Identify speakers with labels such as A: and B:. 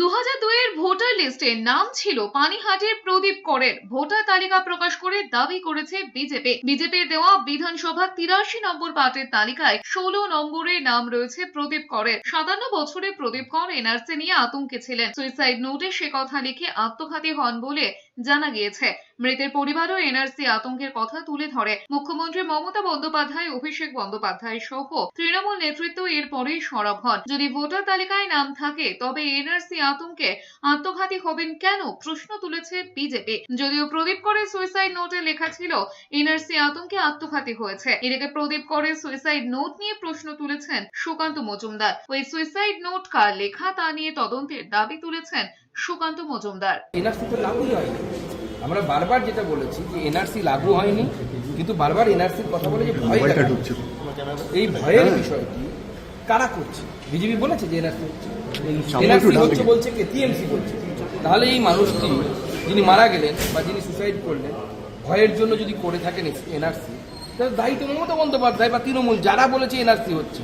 A: দু হাজার দুই এর ভোটার লিস্টে নাম ছিল পানিহাটির প্রদীপ করের। ভোটার তালিকা প্রকাশ করে দাবি করেছে বিজেপি। বিজেপির দেওয়া বিধানসভা তিরাশি নম্বর পার্টের তালিকায় ষোলো নম্বরে নাম রয়েছে প্রদীপ করের। সাতান্ন বছরে প্রদীপ কর এনআরসি নিয়ে আতঙ্কে ছিলেন। সুইসাইড নোটে সে কথা লিখে আত্মঘাতী হন বলে জানা গিয়েছে। মৃতের পরিবারও এনআরসি আতঙ্কের কথা তুলে ধরে। মুখ্যমন্ত্রী মমতা বন্দ্যোপাধ্যায়, অভিষেক বন্দ্যোপাধ্যায় সহ তৃণমূল নেতৃত্ব এরপরেই সরব হন। যদি ভোটার তালিকায় নাম থাকে, তবে এনআরসি আতঙ্কে আত্মঘাতী হবেন কেন? প্রশ্ন তুলেছে বিজেপি। যদিও প্রদীপ করে সুইসাইড নোটে লেখা ছিল, এনআরসি আতঙ্কে আত্মঘাতী হয়েছে। এদিকে প্রদীপ করে সুইসাইড নোট নিয়ে প্রশ্ন তুলেছেন সুকান্ত মজুমদার। ওই সুইসাইড নোট কার লেখা তা নিয়ে তদন্তের দাবি তুলেছেন সুকান্ত মজুমদার।
B: এনআরসি তো লাগুই হয়নি। আমরা বারবার যেটা বলেছি যে এনআরসি লাগু হয়নি কিন্তু বারবার এনআরসির কথা বলে যে ভয় এই ভয়ের বিষয়টি কারা করছে? বিজেপি বলেছে যে এনআরসি হচ্ছে এনআরসি হচ্ছে। বলছে কে টিএমসি বলছে তাহলে এই মানুষটি যিনি মারা গেলেন বা যিনি সুসাইড করলেন ভয়ের জন্য যদি করে থাকেন এনআরসি তাহলে দায়িত্ব মমতা বন্দ্যোপাধ্যায় বা তৃণমূল যারা বলেছে এনআরসি হচ্ছে